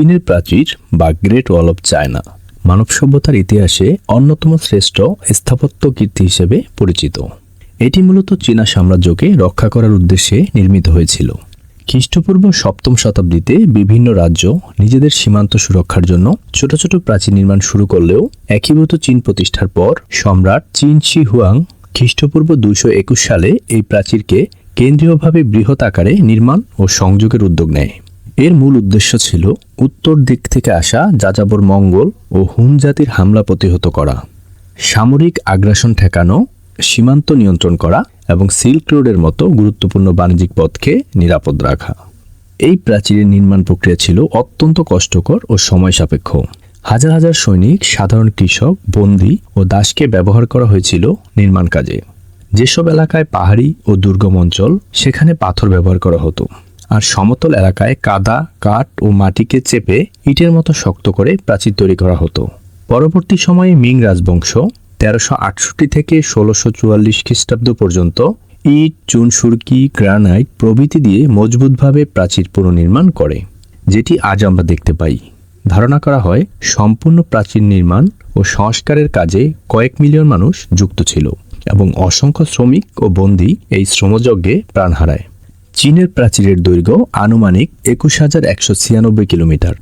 চীনের প্রাচীর বা গ্রেট ওয়াল অফ চায়না। মানব সভ্যতার ইতিহাসে অন্যতম শ্রেষ্ঠ স্থাপত্য কীর্তি হিসেবে পরিচিত। এটি মূলত চীনা সাম্রাজ্যকে রক্ষা করার উদ্দেশ্যে নির্মিত হয়েছিল। খ্রিস্টপূর্ব সপ্তম শতাব্দীতে বিভিন্ন রাজ্য নিজেদের সীমান্ত সুরক্ষার জন্য ছোট ছোট প্রাচীর নির্মাণ শুরু করলেও একীভূত চীন প্রতিষ্ঠার পর সম্রাট চীন শি হুয়াং খ্রিস্টপূর্ব দুইশো একুশ সালে এই প্রাচীরকে কেন্দ্রীয়ভাবে বৃহৎ আকারে নির্মাণ ও সংযোগের উদ্যোগ নেয়। এর মূল উদ্দেশ্য ছিল উত্তর দিক থেকে আসা যাযাবর মঙ্গল ও হুন জাতির হামলা প্রতিহত করা, সামরিক আগ্রাসন ঠেকানো, সীমান্ত নিয়ন্ত্রণ করা এবং সিল্ক রোডের মতো গুরুত্বপূর্ণ বাণিজ্যিক পথকে নিরাপদ রাখা। এই প্রাচীরের নির্মাণ প্রক্রিয়া ছিল অত্যন্ত কষ্টকর ও সময় সাপেক্ষ। হাজার হাজার সৈনিক, সাধারণ কৃষক, বন্দী ও দাসকে ব্যবহার করা হয়েছিল নির্মাণ কাজে। যেসব এলাকায় পাহাড়ি ও দুর্গম অঞ্চল, সেখানে পাথর ব্যবহার করা হতো। আর সমতল এলাকায় কাদা, কাঠ ও মাটিকে চেপে ইটের মতো শক্ত করে প্রাচীর তৈরি করা হতো। পরবর্তী সময়ে মিং রাজবংশ, তেরোশো আটষট্টি থেকে ষোলোশো চুয়াল্লিশ খ্রিস্টাব্দ পর্যন্ত ইট, চুন, সুরকি, গ্রানাইট প্রভৃতি দিয়ে মজবুতভাবে প্রাচীর পুনর্নির্মাণ করে, যেটি আজ আমরা দেখতে পাই। ধারণা করা হয়, সম্পূর্ণ প্রাচীর নির্মাণ ও সংস্কারের কাজে কয়েক মিলিয়ন মানুষ যুক্ত ছিল এবং অসংখ্য শ্রমিক ও বন্দী এই শ্রমযজ্ঞে প্রাণ হারায়। চীনের প্রাচীরের দৈর্ঘ্য আনুমানিক একুশ হাজার একশো ছিয়ানব্বই কিলোমিটার,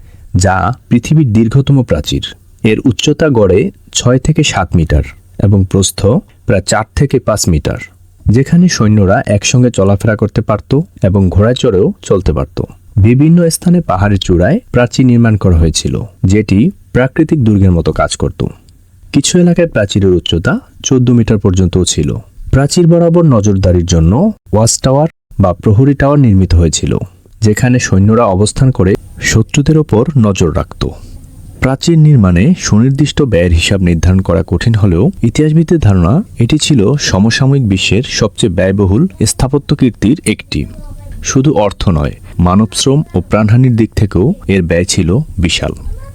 যা পৃথিবীর দীর্ঘতম প্রাচীর। এর উচ্চতা গড়ে ছয় থেকে সাত মিটার এবং প্রস্থ প্রায় চার থেকে পাঁচ মিটার, যেখানে সৈন্যরা একসঙ্গে চলাফেরা করতে পারত এবং ঘোড়ায় চড়েও চলতে পারত। বিভিন্ন স্থানে পাহাড়ের চূড়ায় প্রাচীর নির্মাণ করা হয়েছিল, যেটি প্রাকৃতিক দুর্গের মতো কাজ করত। কিছু এলাকায় প্রাচীরের উচ্চতা চোদ্দ মিটার পর্যন্তও ছিল। প্রাচীর বরাবর নজরদারির জন্য ওয়াচ টাওয়ার বা প্রহরী টাওয়ার নির্মিত হয়েছিল, যেখানে সৈন্যরা অবস্থান করে শত্রুদের ওপর নজর রাখত। প্রাচীর নির্মাণে সুনির্দিষ্ট ব্যয়ের হিসাব নির্ধারণ করা কঠিন হলেও ইতিহাসবিদদের ধারণা এটি ছিল সমসাময়িক বিশ্বের সবচেয়ে ব্যয়বহুল স্থাপত্য কীর্তির একটি। শুধু অর্থ নয় মানবশ্রম ও প্রাণহানির দিক থেকেও এর ব্যয় ছিল বিশাল।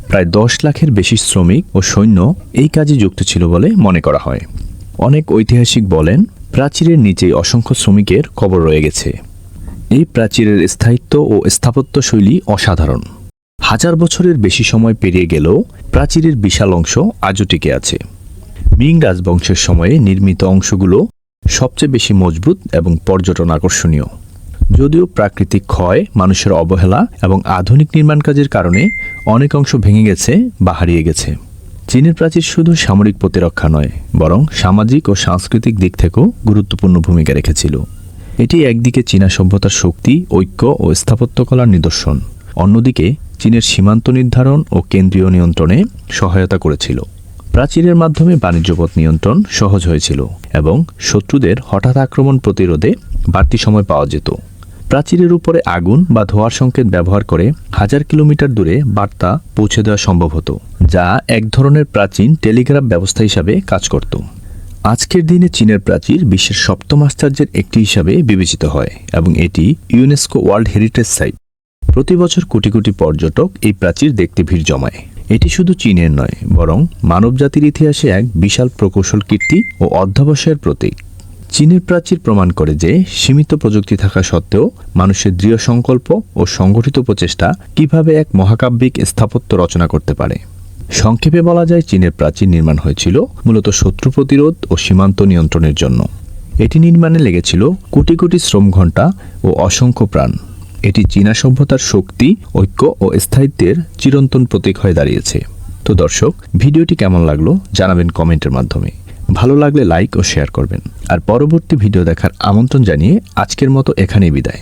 প্রায় দশ লাখের বেশি শ্রমিক ও সৈন্য এই কাজে যুক্ত ছিল বলে মনে করা হয়। অনেক ঐতিহাসিক বলেন, প্রাচীরের নিচেই অসংখ্য শ্রমিকের কবর রয়ে গেছে। এই প্রাচীরের স্থায়িত্ব ও স্থাপত্য শৈলী অসাধারণ। হাজার বছরের বেশি সময় পেরিয়ে গেলেও প্রাচীরের বিশাল অংশ আজও টিকে আছে। মিং রাজবংশের সময়ে নির্মিত অংশগুলো সবচেয়ে বেশি মজবুত এবং পর্যটন আকর্ষণীয়। যদিও প্রাকৃতিক ক্ষয়, মানুষের অবহেলা এবং আধুনিক নির্মাণ কাজের কারণে অনেক অংশ ভেঙে গেছে বা হারিয়ে গেছে। চীনের প্রাচীর শুধু সামরিক প্রতিরক্ষা নয়, বরং সামাজিক ও সাংস্কৃতিক দিক থেকেও গুরুত্বপূর্ণ ভূমিকা রেখেছিল। এটি একদিকে চীনা সভ্যতার শক্তি, ঐক্য ও স্থাপত্যকলার নিদর্শন, অন্যদিকে চীনের সীমান্ত নির্ধারণ ও কেন্দ্রীয় নিয়ন্ত্রণে সহায়তা করেছিল। প্রাচীরের মাধ্যমে বাণিজ্যপথ নিয়ন্ত্রণ সহজ হয়েছিল এবং শত্রুদের হঠাৎ আক্রমণ প্রতিরোধে বাড়তি সময় পাওয়া যেত। প্রাচীরের উপরে আগুন বা ধোঁয়ার সংকেত ব্যবহার করে হাজার কিলোমিটার দূরে বার্তা পৌঁছে দেওয়া সম্ভব হতো, যা এক ধরনের প্রাচীন টেলিগ্রাফ ব্যবস্থা হিসাবে কাজ করত। আজকের দিনে চীনের প্রাচীর বিশ্বের সপ্তম আশ্চর্যের একটি হিসাবে বিবেচিত হয় এবং এটি ইউনেস্কো ওয়ার্ল্ড হেরিটেজ সাইট। প্রতি বছর কোটি কোটি পর্যটক এই প্রাচীর দেখতে ভিড় জমায়। এটি শুধু চীনের নয়, বরং মানবজাতির ইতিহাসে এক বিশাল প্রকৌশল কীর্তি ও অধ্যাবসায়ের প্রতীক। চীনের প্রাচীর প্রমাণ করে যে সীমিত প্রযুক্তি থাকা সত্ত্বেও মানুষের দৃঢ় সংকল্প ও সংগঠিত প্রচেষ্টা কীভাবে এক মহাকাব্যিক স্থাপত্য রচনা করতে পারে। সংক্ষেপে বলা যায়, চীনের প্রাচীর নির্মাণ হয়েছিল মূলত শত্রু প্রতিরোধ ও সীমান্ত নিয়ন্ত্রণের জন্য। এটি নির্মাণে লেগেছিল কোটি কোটি শ্রম ঘণ্টা ও অসংখ্য প্রাণ। এটি চীনা সভ্যতার শক্তি, ঐক্য ও স্থায়িত্বের চিরন্তন প্রতীক হয়ে দাঁড়িয়েছে। তো দর্শক, ভিডিওটি কেমন লাগল জানাবেন কমেন্টের মাধ্যমে। ভালো লাগলে লাইক ও শেয়ার করবেন। আর পরবর্তী ভিডিও দেখার আমন্ত্রণ জানিয়ে আজকের মতো এখানেই বিদায়।